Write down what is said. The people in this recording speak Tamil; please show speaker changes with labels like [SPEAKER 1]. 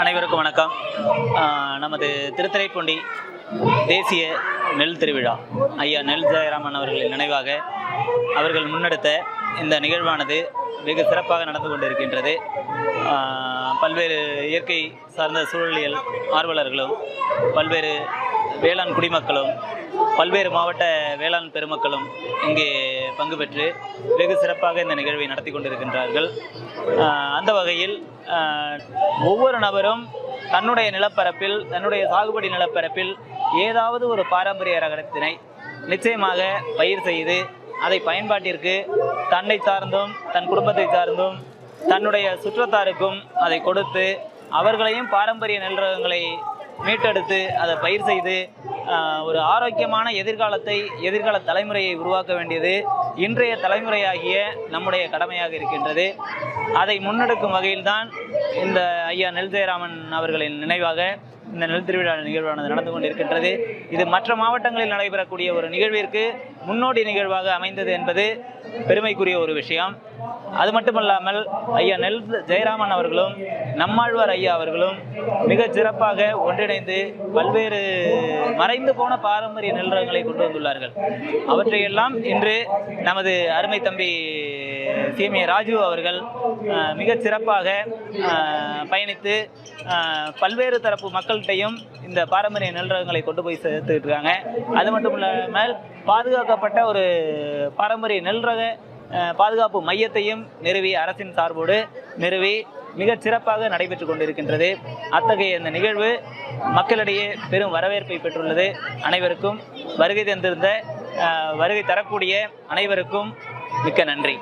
[SPEAKER 1] அனைவருக்கும் வணக்கம். நமது திருத்துறைப்பூண்டி தேசிய நெல் திருவிழா. ஐயா நெல் ஜெயராமன் அவர்களின் நினைவாக அவர்கள் முன்னெடுத்த இந்த நிகழ்வானது வெகு சிறப்பாக நடந்து கொண்டிருக்கின்றது. பல்வேறு இயற்கை சார்ந்த சூழலியல் ஆர்வலர்களும் பல்வேறு வேளாண் குடிமக்களும் பல்வேறு மாவட்ட வேளாண் பெருமக்களும் இங்கே பங்கு பெற்று வெகு சிறப்பாக இந்த நிகழ்வை நடத்தி கொண்டிருக்கின்றார்கள். அந்த வகையில் ஒவ்வொரு நபரும் தன்னுடைய நிலப்பரப்பில் தன்னுடைய சாகுபடி நிலப்பரப்பில் ஏதாவது ஒரு பாரம்பரிய ரகத்தினை நிச்சயமாக பயிர் செய்து அதை பயன்பாட்டிற்கு தன்னை சார்ந்தும் தன் குடும்பத்தை சார்ந்தும் தன்னுடைய சுற்றத்தாருக்கும் அதை கொடுத்து அவர்களையும் பாரம்பரிய நெல் ரகங்களை மீட்டெடுத்து அதை பயிர் செய்து ஒரு ஆரோக்கியமான எதிர்காலத்தை எதிர்கால தலைமுறையை உருவாக்க வேண்டியது இன்றைய தலைமுறையாகிய நம்முடைய கடமையாக இருக்கின்றது. அதை முன்னெடுக்கும் வகையில்தான் இந்த ஐயா நெல் ஜெயராமன் அவர்களின் நினைவாக இந்த நெல் திருவிழா நிகழ்வானது நடந்து கொண்டிருக்கின்றது. இது மற்ற மாவட்டங்களில் நடைபெறக்கூடிய ஒரு நிகழ்விற்கு முன்னோடி நிகழ்வாக அமைந்தது என்பது பெருமைக்குரிய ஒரு விஷயம். அது மட்டுமல்லாமல் ஐயா நெல் ஜெயராமன் அவர்களும் நம்மாழ்வார் ஐயா அவர்களும் மிக சிறப்பாக ஒன்றிணைந்து பல்வேறு மறைந்து போன பாரம்பரிய நெல் ரகங்களை கொண்டு வந்துள்ளார்கள். அவற்றையெல்லாம் இன்று நமது அருமை தம்பி சிஎம்ஏ ராஜு அவர்கள் மிக சிறப்பாக பயணித்து பல்வேறு தரப்பு மக்கள்கிட்டையும் இந்த பாரம்பரிய நெல்ரகங்களை கொண்டு போய் சேர்த்துக்கிட்டு இருக்காங்க அது மட்டும் இல்லாமல் பாதுகாக்கப்பட்ட ஒரு பாரம்பரிய நெல்ரக பாதுகாப்பு மையத்தையும் நிறுவி அரசின் சார்போடு நிறுவி மிகச் சிறப்பாக நடைபெற்று கொண்டிருக்கின்றது. அத்தகைய இந்த நிகழ்வு மக்களிடையே பெரும் வரவேற்பை பெற்றுள்ளது. அனைவருக்கும் வருகை தந்திருந்த வருகை தரக்கூடிய அனைவருக்கும் மிக்க நன்றி.